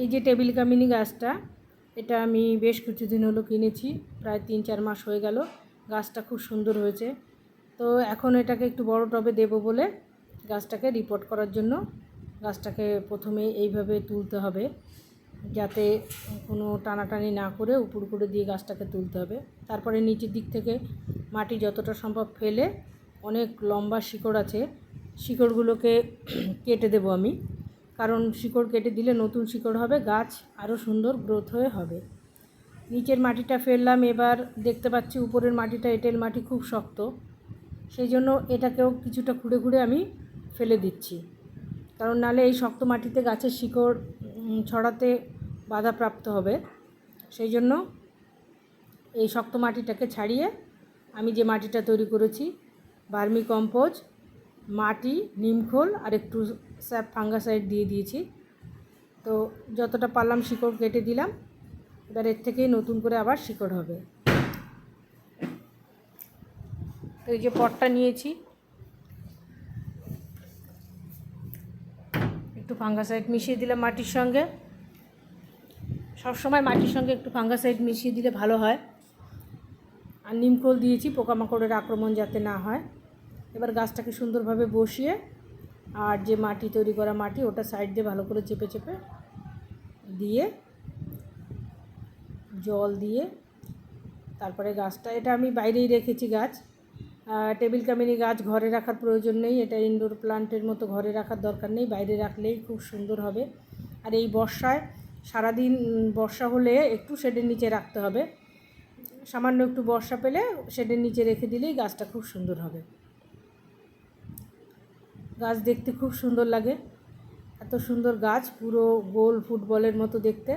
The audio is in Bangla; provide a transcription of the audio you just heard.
এই যে টেবিল কামিনী গাছটা, এটা আমি বেশ কিছুদিন হলো কিনেছি, প্রায় তিন চার মাস হয়ে গেল, গাছটা খুব সুন্দর হয়েছে। তো এখন এটাকে একটু বড় টবে দেবো বলে গাছটাকে রিপোর্ট করার জন্য গাছটাকে প্রথমে এইভাবে তুলতে হবে, যাতে কোনো টানাটানি না করে উপর করে দিয়ে গাছটাকে তুলতে হবে। তারপরে নিচের দিক থেকে মাটি যতটা সম্ভব ফেলে, অনেক লম্বা শিকড় আছে, শিকড়গুলোকে কেটে দেবো আমি। কারণ শিকড় কেটে দিলে নতুন শিকড় হবে, গাছ আরও সুন্দর গ্রোথ হয়ে হবে। নিচের মাটিটা ফেললাম, এবার দেখতে পাচ্ছি উপরের মাটিটা এঁটেল মাটি খুব শক্ত। সেই জন্য এটাকেও কিছুটা খুঁড়ে খুঁড়ে আমি ফেলে দিচ্ছি। কারণ নালে এই শক্ত মাটিতে গাছের শিকড় ছড়াতে বাধাপ্রাপ্ত হবে। সেই জন্য এই শক্ত মাটিটাকে ছাড়িয়ে আমি যে মাটিটা তৈরি করেছি ভার্মি কম্পোজ মাটি নিমখোল আর একটু স্যাপ ফাঙ্গাসাইড দিয়ে দিয়েছি। তো যতটা পারলাম শিকড় কেটে দিলাম। এবার এর থেকেই নতুন করে আবার শিকড় হবে। তো এই যে পটটা নিয়েছি। একটু ফাঙ্গাসাইড মিশিয়ে দিলাম মাটির সঙ্গে। সবসময় মাটির সঙ্গে একটু ফাঙ্গাসাইড মিশিয়ে দিলে ভালো হয়। আর নিমকোল দিয়েছি, পোকামাকড়ের আক্রমণ যাতে না হয়। এবার গাছটাকে সুন্দরভাবে বসিয়ে আর যে মাটি তৈরি করা মাটি ওটা সাইড দিয়ে ভালো করে চেপে চেপে দিয়ে জল দিয়ে তারপরে গাছটা, এটা আমি বাইরেই রেখেছি গাছ। টেবিল কামিনি গাছ ঘরে রাখার প্রয়োজন নেই, এটা ইনডোর প্লান্টের মতো ঘরে রাখার দরকার নেই, বাইরে রাখলেই খুব সুন্দর হবে। আর এই বর্ষায়, সারাদিন বর্ষা হলে একটু শেডের নিচে রাখতে হবে। সামান্য একটু বর্ষা পেলে শেডের নিচে রেখে দিলেই গাছটা খুব সুন্দর হবে। গাছ দেখতে খুব সুন্দর লাগে। এত সুন্দর গাছ পুরো গোল ফুটবলের মতো দেখতে।